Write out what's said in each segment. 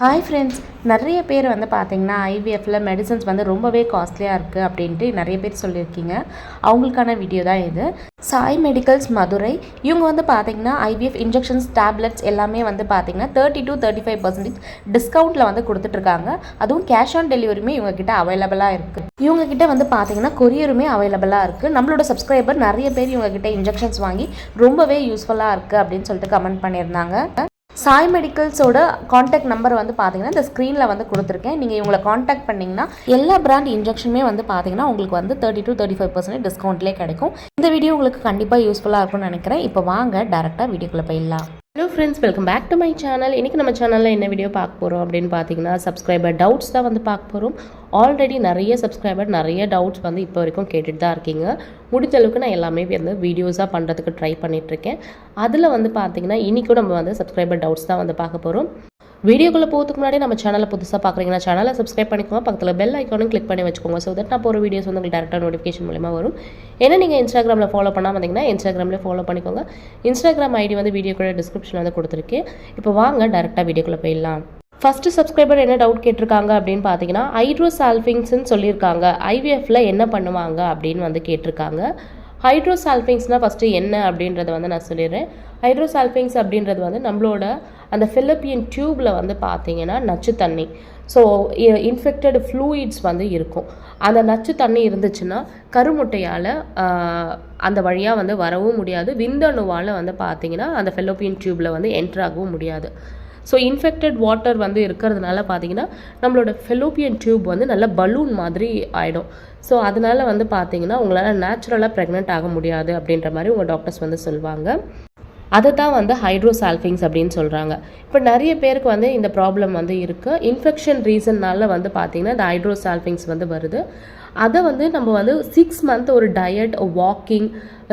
Hi friends நிறைய பேர் வந்து பார்த்திங்கன்னா ஐவிஎஃப்பில் மெடிசன்ஸ் வந்து ரொம்பவே காஸ்ட்லியாக இருக்குது அப்படின்ட்டு நிறைய பேர் சொல்லியிருக்கீங்க. அவங்களுக்கான வீடியோ தான் இது. சாய் மெடிக்கல்ஸ் மதுரை இவங்க வந்து பார்த்தீங்கன்னா ஐவிஎஃப் இன்ஜெக்ஷன்ஸ் டேப்லெட்ஸ் எல்லாமே வந்து பார்த்தீங்கன்னா thirty to thirty five percentage டிஸ்கவுண்ட்டில் வந்து கொடுத்துட்ருக்காங்க. அதுவும் கேஷ் ஆன் டெலிவரியுமே இவங்கக்கிட்ட அவைலபிளாக இருக்குது இவங்கக்கிட்ட வந்து பார்த்தீங்கன்னா கொரியருமே அவைலபிளாக இருக்குது நம்மளோட சப்ஸ்கிரைபர் நிறைய பேர் இவங்கக்கிட்ட இன்ஜெக்ஷன்ஸ் வாங்கி ரொம்பவே யூஸ்ஃபுல்லாக இருக்குது அப்படின்னு சொல்லிட்டு கமெண்ட் பண்ணியிருந்தாங்க. சாய் மெடிக்கல்ஸோட காண்டாக்ட் நம்பர் வந்து பார்த்தீங்கன்னா இந்த ஸ்க்ரீனில் வந்து கொடுத்துருக்கேன். நீங்கள் இவங்களை காண்டாக்ட் பண்ணிங்கன்னா எல்லா பிராண்ட் இன்ஜெக்ஷனுமே வந்து பார்த்தீங்கன்னா உங்களுக்கு வந்து thirty to thirty five percent டிஸ்கவுண்ட்லேயே கிடைக்கும். இந்த வீடியோ உங்களுக்கு கண்டிப்பாக யூஸ்ஃபுல்லாக இருக்கும்னு நினைக்கிறேன். இப்போ வாங்க டேரெக்டாக வீடியோக்குள்ளே போயிடலாம். Hello friends welcome back to my channel இன்றைக்கி நம்ம சேனலில் என்ன வீடியோ பார்க்க போகிறோம் அப்படின்னு பார்த்தீங்கன்னா சப்ஸ்கிரைபர் டவுட்ஸ் தான் வந்து பார்க்க போகிறோம் ஆல்ரெடி நிறைய சப்ஸ்கிரைபர் நிறைய டவுட்ஸ் வந்து இப்போ வரைக்கும் கேட்டுட்டு தான் இருக்கீங்க. முடிஞ்ச அளவுக்கு நான் எல்லாமே வந்து வீடியோஸாக பண்ணுறதுக்கு ட்ரை பண்ணிகிட்ருக்கேன் அதில் வந்து பார்த்தீங்கன்னா இன்றைக்கும் நம்ம வந்து சப்ஸ்கிரைபர் டவுட்ஸ் தான் வந்து பார்க்க போகிறோம் வீடியோக்குள்ளே போகிறதுக்கு முன்னாடி நம்ம சேனலை புதுசாக பார்க்குறீங்கன்னா சேனலை சப்ஸ்கிரைப் பண்ணிக்கோங்க. பக்கத்தில் பெல் ஐக்கானும் கிளிக் பண்ணி வச்சுக்கோங்க. ஸோ தட் நான் போகிற வீடியோஸ் வந்து உங்களுக்கு டேரெக்டாக நோட்டிஃபிகேஷன் மூலமாக வரும். ஏன்னா நீங்கள் இன்ஸ்டாகிராமில் ஃபாலோ பண்ணாமல் வந்தீங்கன்னா இன்ஸ்டாகிராமில் ஃபாலோ பண்ணிக்கோங்க. இன்ஸ்டாகிராம் ஐடி வந்து வீடியோ கூட டிஸ்கிரிப்ஷன் வந்து கொடுத்துருக்கேன் இப்போ வாங்க டேரெக்டாக வீடியோக்குள்ளே போயிடலாம். ஃபஸ்ட்டு சப்ஸ்கிரைபர் என்ன டவுட் கேட்டிருக்காங்க அப்படின்னு பார்த்தீங்கன்னா ஹைட்ரோசால்ஃபிங்ஸ்ன்னு சொல்லியிருக்காங்க. ஐவிஎஃப்ல என்ன பண்ணுவாங்க அப்படின்னு வந்து கேட்டிருக்காங்க. ஹைட்ரோசால்ஃபிங்ஸ்னால் ஃபஸ்ட்டு என்ன அப்படின்றத வந்து நான் சொல்லிடுறேன். ஹைட்ரோசால்ஃபிங்ஸ் அப்படின்றது வந்து நம்மளோட அந்த ஃபிலிப்பியன் டியூப்பில் வந்து பார்த்தீங்கன்னா நச்சு தண்ணி. ஸோ இன்ஃபெக்டட் ஃப்ளூயிட்ஸ் வந்து இருக்கும். அந்த நச்சு தண்ணி இருந்துச்சுன்னா கருமுட்டையால் அந்த வழியாக வந்து வரவும் முடியாது. விந்தணுவால் வந்து பார்த்தீங்கன்னா அந்த ஃபெலோப்பியன் டியூப்பில் வந்து என்ட்ராகவும் முடியாது. ஸோ இன்ஃபெக்டட் வாட்டர் வந்து இருக்கிறதுனால பார்த்தீங்கன்னா நம்மளோட ஃபெலோப்பியன் டியூப் வந்து நல்ல பலூன் மாதிரி ஆகிடும் ஸோ அதனால வந்து பார்த்தீங்கன்னா உங்களால் நேச்சுரலாக ப்ரெக்னென்ட் ஆக முடியாது அப்படின்ற மாதிரி உங்கள் டாக்டர்ஸ் வந்து சொல்லுவாங்க அதை தான் வந்து ஹைட்ரோசால்ஃபிங்ஸ் அப்படின்னு சொல்கிறாங்க இப்போ நிறைய பேருக்கு வந்து இந்த ப்ராப்ளம் வந்து இருக்குது இன்ஃபெக்ஷன் ரீசன்னால வந்து பார்த்திங்கன்னா இந்த ஹைட்ரோசால்ஃபிங்ஸ் வந்து வருது. அதை வந்து நம்ம வந்து சிக்ஸ் மந்த் ஒரு டயட் வாக்கிங்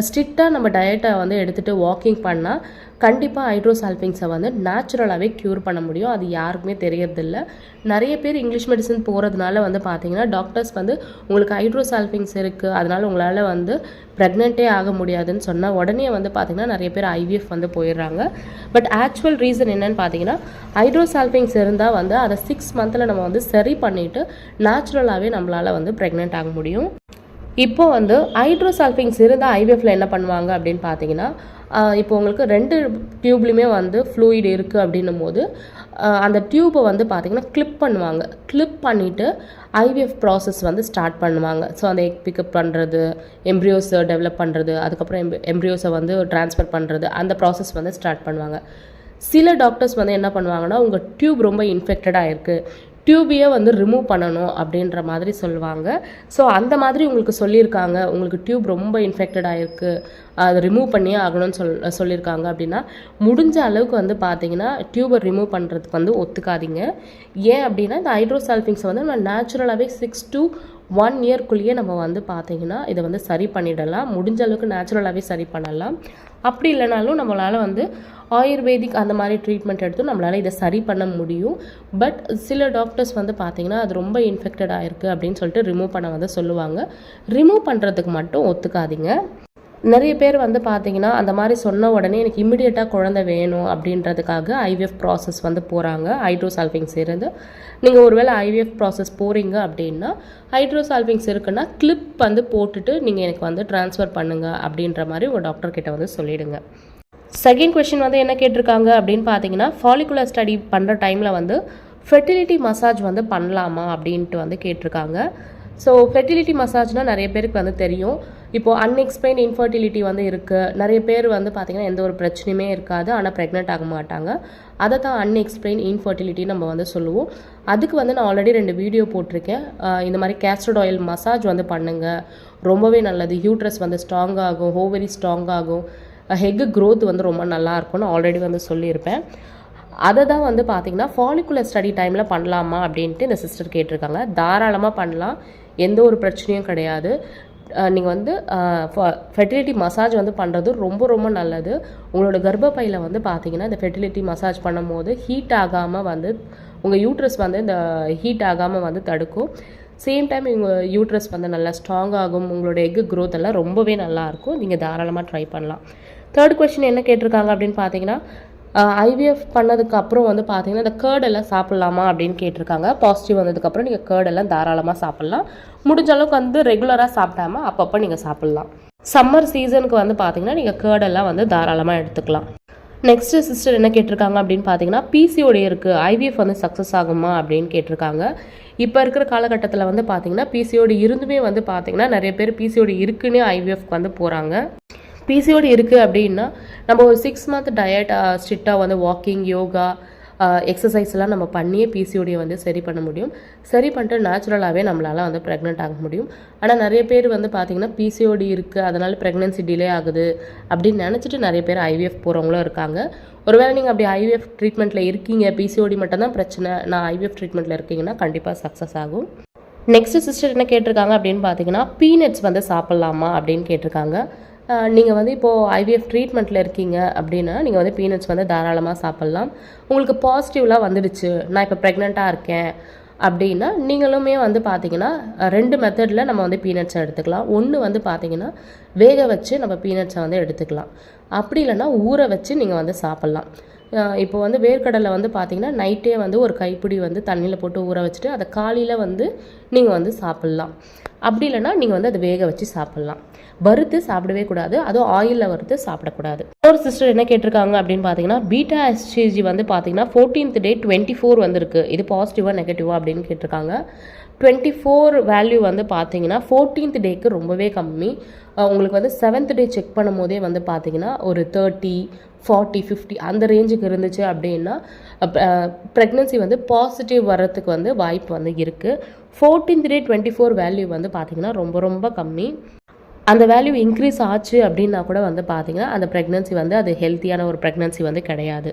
ஸ்ட்ரிக்டாக நம்ம டயட்டை வந்து எடுத்துகிட்டு வாக்கிங் பண்ணால் கண்டிப்பாக ஹைட்ரோசால்பிங்ஸை வந்து நேச்சுரலாகவே க்யூர் பண்ண முடியும். அது யாருக்குமே தெரியறதில்ல. நிறைய பேர் இங்கிலீஷ் மெடிசன் போகிறதுனால வந்து பார்த்தீங்கன்னா டாக்டர்ஸ் வந்து உங்களுக்கு ஹைட்ரோசால்ஃபிங்ஸ் இருக்குது அதனால் உங்களால் வந்து ப்ரெக்னெண்ட்டே ஆக முடியாதுன்னு சொன்னால் உடனே வந்து பார்த்திங்கன்னா நிறைய பேர் ஐவிஎஃப் வந்து போயிடுறாங்க. பட் ஆக்சுவல் ரீசன் என்னன்னு பார்த்தீங்கன்னா ஹைட்ரோசால்ஃபிங்ஸ் இருந்தால் வந்து அதை சிக்ஸ் மந்தில் நம்ம வந்து சரி பண்ணிவிட்டு நேச்சுரலாகவே நம்மளால் வந்து ப்ரெக்னென்ட் ஆக முடியும். இப்போ வந்து ஹைட்ரோசல்ஃபிங்ஸ் இருந்தால் ஐவிஎஃப்ல என்ன பண்ணுவாங்க அப்படின்னு பார்த்தீங்கன்னா இப்போ உங்களுக்கு ரெண்டு டியூப்லேயுமே வந்து ஃப்ளூயிட் இருக்குது அப்படின்னும் போது அந்த டியூப்பை வந்து பார்த்திங்கன்னா கிளிப் பண்ணுவாங்க. கிளிப் பண்ணிவிட்டு ஐவிஎஃப் ப்ராசஸ் வந்து ஸ்டார்ட் பண்ணுவாங்க. ஸோ அந்த எக் பிக்கப் பண்ணுறது எம்ப்ரியோஸை டெவலப் பண்ணுறது அதுக்கப்புறம் எம் எம்ப்ரியோஸை வந்து ட்ரான்ஸ்ஃபர் பண்ணுறது அந்த ப்ராசஸ் வந்து ஸ்டார்ட் பண்ணுவாங்க. சில டாக்டர்ஸ் வந்து என்ன பண்ணுவாங்கன்னா உங்கள் டியூப் ரொம்ப இன்ஃபெக்டடாக இருக்குது டியூபியை வந்து ரிமூவ் பண்ணணும் அப்படின்ற மாதிரி சொல்லுவாங்க. ஸோ அந்த மாதிரி உங்களுக்கு சொல்லியிருக்காங்க. உங்களுக்கு டியூப் ரொம்ப இன்ஃபெக்டட் ஆகிருக்கு அதை ரிமூவ் பண்ணியே ஆகணும்னு சொல் சொல்லியிருக்காங்க அப்படின்னா முடிஞ்ச அளவுக்கு வந்து பார்த்தீங்கன்னா டியூபை ரிமூவ் பண்ணுறதுக்கு வந்து ஒத்துக்காதீங்க. ஏன் அப்படின்னா இந்த ஹைட்ரோசால்ஃபிங்ஸை வந்து நம்ம நேச்சுரலாகவே சிக்ஸ் டு ஒன் இயர்க்குள்ளேயே நம்ம வந்து பார்த்திங்கன்னா இதை வந்து சரி பண்ணிடலாம். முடிஞ்ச அளவுக்கு நேச்சுரலாகவே சரி பண்ணலாம். அப்படி இல்லைனாலும் நம்மளால் வந்து ஆயுர்வேதிக் அந்த மாதிரி ட்ரீட்மெண்ட் எடுத்து நம்மளால் இதை சரி பண்ண முடியும். பட் சில டாக்டர்ஸ் வந்து பார்த்திங்கன்னா அது ரொம்ப இன்ஃபெக்டட் ஆகிருக்கு அப்படின்னு சொல்லிட்டு ரிமூவ் பண்ண வந்து சொல்லுவாங்க. ரிமூவ் பண்ணுறதுக்கு மட்டும் ஒத்துக்காதீங்க. நிறைய பேர் வந்து பார்த்தீங்கன்னா அந்த மாதிரி சொன்ன உடனே எனக்கு இமிடியேட்டாக குழந்தை வேணும் அப்படின்றதுக்காக ஐவிஎஃப் ப்ராசஸ் வந்து போகிறாங்க ஹைட்ரோசால்ஃபிங்ஸ் இருந்து நீங்கள் ஒருவேளை ஐவிஎஃப் ப்ராசஸ் போகிறீங்க அப்படின்னா ஹைட்ரோசால்விங்ஸ் இருக்குன்னா கிளிப் வந்து போட்டுட்டு நீங்கள் எனக்கு வந்து ட்ரான்ஸ்ஃபர் பண்ணுங்கள் அப்படின்ற மாதிரி உங்கள் டாக்டர்கிட்ட வந்து சொல்லிவிடுங்க செகண்ட் கொஷின் வந்து என்ன கேட்டிருக்காங்க அப்படின்னு பார்த்தீங்கன்னா ஃபாலிகுலர் ஸ்டடி பண்ணுற டைமில் வந்து ஃபெர்டிலிட்டி மசாஜ் வந்து பண்ணலாமா அப்படின்ட்டு வந்து கேட்டிருக்காங்க. ஸோ ஃபெர்டிலிட்டி மசாஜ்னால் நிறைய பேருக்கு வந்து தெரியும். இப்போது அன்எக்ஸ்பிளைன் இன்ஃபர்டிலிட்டி வந்து இருக்குது நிறைய பேர் வந்து பார்த்திங்கன்னா எந்த ஒரு பிரச்சனையுமே இருக்காது. ஆனால் ப்ரெக்னென்ட் ஆக மாட்டாங்க. அதை தான் அன்எக்ஸ்பிளைன் இன்ஃபர்டிலிட்டி நம்ம வந்து சொல்லுவோம். அதுக்கு வந்து நான் ஆல்ரெடி ரெண்டு வீடியோ போட்டிருக்கேன். இந்த மாதிரி கேஸ்டர்ட் ஆயில் மசாஜ் வந்து பண்ணுங்கள் ரொம்பவே நல்லது. ஹியூட்ரஸ் வந்து ஸ்ட்ராங் ஆகும். ஹோவரி ஸ்ட்ராங் ஆகும். ஹெக்கு க்ரோத் வந்து ரொம்ப நல்லா இருக்கும்னு ஆல்ரெடி வந்து சொல்லியிருப்பேன். அதை தான் வந்து பார்த்திங்கன்னா ஃபாலிகுலர் ஸ்டடி டைமில் பண்ணலாமா அப்படின்ட்டு இந்த சிஸ்டர் கேட்டிருக்காங்க. தாராளமாக பண்ணலாம். எந்த ஒரு பிரச்சனையும் கிடையாது. நீங்கள் வந்து ஃபெர்டிலிட்டி மசாஜ் வந்து பண்ணுறது ரொம்ப ரொம்ப நல்லது. உங்களோட கர்ப்பப்பையில் வந்து பார்த்தீங்கன்னா இந்த ஃபெர்டிலிட்டி மசாஜ் பண்ணும் போது ஹீட் ஆகாமல் வந்து உங்கள் யூட்ரஸ் வந்து இந்த ஹீட் ஆகாமல் வந்து தடுக்கும். சேம் டைம் உங்கள் யூட்ரஸ் வந்து நல்லா ஸ்ட்ராங் ஆகும். உங்களோட எக் க்ரோத் எல்லாம் ரொம்பவே நல்லாயிருக்கும் நீங்கள் தாராளமாக ட்ரை பண்ணலாம். தேர்ட் கொஷின் என்ன கேட்டிருக்காங்க அப்படின்னு பார்த்தீங்கன்னா ஐவிஎஃப் பண்ணதுக்கு அப்புறம் வந்து பார்த்தீங்கன்னா இந்த கேர்ட் எல்லாம் சாப்பிட்லாமா அப்படின்னு கேட்டிருக்காங்க. பாசிட்டிவ் வந்ததுக்கப்புறம் நீங்கள் கேர்ட் எல்லாம் தாராளமாக சாப்பிட்லாம். முடிஞ்ச அளவுக்கு வந்து ரெகுலராக சாப்பிடாம அப்பப்போ நீங்கள் சாப்பிட்லாம். சம்மர் சீசனுக்கு வந்து பார்த்தீங்கன்னா நீங்கள் கேர்ட் எல்லாம் வந்து தாராளமாக எடுத்துக்கலாம். நெக்ஸ்ட்டு சிஸ்டர் என்ன கேட்டிருக்காங்க அப்படின்னு பார்த்தீங்கன்னா பிசிஓடி இருக்குது ஐவிஎஃப் வந்து சக்ஸஸ் ஆகுமா அப்படின்னு கேட்டிருக்காங்க. இப்போ இருக்கிற காலகட்டத்தில் வந்து பார்த்தீங்கன்னா பிசிஓடி இருந்துமே வந்து பார்த்தீங்கன்னா நிறைய பேர் பிசிஓடி இருக்குன்னே ஐவிஎஃப்க்கு வந்து போகிறாங்க பிசிஓடி இருக்குது அப்படின்னா நம்ம ஒரு சிக்ஸ் மந்த் டயட் ஸ்ட்ரிக்டாக வந்து வாக்கிங் யோகா எக்ஸசைஸ்லாம் நம்ம பண்ணியே பிசிஓடியை வந்து சரி பண்ண முடியும். சரி பண்ணிட்டு நேச்சுரலாகவே நம்மளால் வந்து ப்ரெக்னென்ட் ஆக முடியும். ஆனால் நிறைய பேர் வந்து பார்த்திங்கன்னா பிசிஓடி இருக்குது அதனால் ப்ரெக்னென்சி டிலே ஆகுது அப்படின்னு நினச்சிட்டு நிறைய பேர் ஐவிஎஃப் போகிறவங்களும் இருக்காங்க. ஒருவேளை நீங்கள் அப்படி ஐவிஎஃப் ட்ரீட்மெண்ட்டில் இருக்கீங்க பிசிஓடி மட்டும்தான் பிரச்சனை நான் ஐவிஎஃப் ட்ரீட்மெண்ட்டில் இருக்கீங்கன்னா கண்டிப்பாக சக்ஸஸ் ஆகும். நெக்ஸ்ட் சிஸ்டர் என்ன கேட்டிருக்காங்க அப்படின்னு பார்த்தீங்கன்னா பீனட்ஸ் வந்து சாப்பிட்லாமா அப்படின்னு கேட்டிருக்காங்க. நீங்கள் வந்து இப்போது ஐவிஎஃப் ட்ரீட்மெண்ட்டில் இருக்கீங்க அப்படின்னா நீங்கள் வந்து பீனட்ஸ் வந்து தாராளமாக சாப்பிட்லாம். உங்களுக்கு பாசிட்டிவ்லாம் வந்துடுச்சு. நான் இப்போ ப்ரெக்னெண்ட்டாக இருக்கேன் அப்படின்னா நீங்களுமே வந்து பார்த்தீங்கன்னா ரெண்டு மெத்தடில் நம்ம வந்து பீனட்ஸை எடுத்துக்கலாம். ஒன்று வந்து பார்த்தீங்கன்னா வேக வச்சு நம்ம பீனட்ஸை வந்து எடுத்துக்கலாம். அப்படி இல்லைன்னா ஊற வச்சு நீங்கள் வந்து சாப்பிட்லாம். இப்போ வந்து வேர்க்கடலை வந்து பார்த்தீங்கன்னா நைட்டே வந்து ஒரு கைப்பிடி வந்து தண்ணியில் போட்டு ஊற வச்சுட்டு அதை காலையில் வந்து நீங்கள் வந்து சாப்பிட்லாம். அப்படி இல்லைன்னா நீங்கள் வந்து அதை வேக வச்சு சாப்பிட்லாம். வறுத்து சாப்பிடவே கூடாது. அதுவும் ஆயிலில் வறுத்து சாப்பிடக்கூடாது. ஒரு சிஸ்டர் என்ன கேட்டிருக்காங்க அப்படின்னு பார்த்தீங்கன்னா பீட்டா எஸ்டிஜி வந்து பார்த்தீங்கன்னா ஃபோர்டீன்த் டே டுவெண்ட்டி ஃபோர் வந்திருக்கு. இது பாசிட்டிவாக நெகட்டிவாக அப்படின்னு கேட்டிருக்காங்க. டுவெண்ட்டி ஃபோர் வேல்யூ வந்து பார்த்தீங்கன்னா ஃபோர்டீன்த் டேக்கு ரொம்பவே கம்மி. உங்களுக்கு வந்து செவன்த் டே செக் பண்ணும் போதே வந்து பார்த்தீங்கன்னா ஒரு தேர்ட்டி ஃபார்ட்டி ஃபிஃப்டி அந்த ரேஞ்சுக்கு இருந்துச்சு அப்படின்னா ப்ரெக்னன்சி வந்து பாசிட்டிவ் வர்றதுக்கு வந்து வாய்ப்பு வந்து இருக்குது fourteenth day twenty four value வந்து பார்த்திங்கன்னா ரொம்ப ரொம்ப கம்மி. அந்த வேல்யூ இன்க்ரீஸ் ஆச்சு அப்படின்னா கூட வந்து பார்த்திங்கன்னா அந்த ப்ரெக்னென்சி வந்து அது ஹெல்த்தியான ஒரு ப்ரெக்னென்சி வந்து கிடையாது.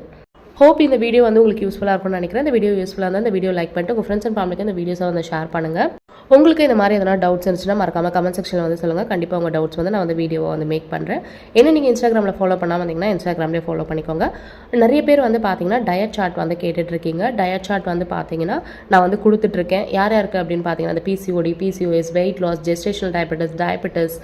ஹோப் இந்த வீடியோ வந்து உங்களுக்கு யூஸ்ஃபுல்லாக இருக்கும்னு நினைக்கிறேன். இந்த வீடியோ யூஸ்ஃபுல்லாக இருந்தால் இந்த வீடியோ லைக் பண்ணிட்டு உங்கள் ஃப்ரெண்ட்ஸ் அண்ட் ஃபேமிலிக்கு இந்த வீடியோஸை வந்து ஷேர் பண்ணுங்கள் உங்களுக்கு இந்த மாதிரி எதனா டவுட்ஸ் இருந்துச்சுன்னா மறக்காமல் கமெண்ட் செக்ஷனில் வந்து சொல்லுங்கள் கண்டிப்பாக உங்கள் டவுட்ஸ் வந்து நான் வந்து வீடியோவை வந்து மேக் பண்ணுறேன் என்ன நீங்கள் இன்ஸ்டாகிராமில் ஃபாலோ பண்ணாமல் வந்தீங்கன்னா இன்ஸ்டாகிராம்லேயே ஃபாலோ பண்ணிக்கோங்க. நிறைய பேர் வந்து பார்த்தீங்கன்னா டயட் சார்ட் வந்து கேட்டுட்ருக்கீங்க டயட் சார்ட் வந்து பார்த்தீங்கன்னா நான் வந்து கொடுத்துட்ருக்கேன் யார் யாருக்கு அப்படின்னு பார்த்தீங்கன்னா அந்த PCOD PCOS weight loss gestational diabetes diabetes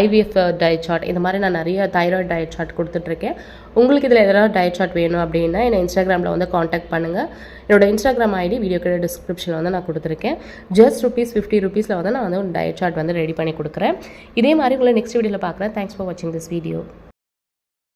IVF diet chart இந்த மாதிரி நான் நிறைய தைராய்டு டயட் சார்ட் கொடுத்துட்ருக்கேன் உங்களுக்கு இதில் எதனா டயட் சார்ட் வேணும் அப்படின்னா என்னை இன்ஸ்டாகிராமில் வந்து காண்டாக்ட் பண்ணுங்கள் என்னோடய இன்ஸ்டாகிராம் ஐடி வீடியோ கிட்ட டிஸ்கிரிப்ஷனில் வந்து நான் கொடுத்துருக்கேன். ஜஸ்ட் ருபீஸ் ஃபிஃப்டி ருபீஸில் வந்து நான் வந்து ஒரு டயட் சார்ட் வந்து ரெடி பண்ணி கொடுக்குறேன். இதே மாதிரி உங்களை நெக்ஸ்ட் வீடியோவில் பார்க்குறேன். தேங்க்ஸ் ஃபார் வாட்சிங் திஸ் வீடியோ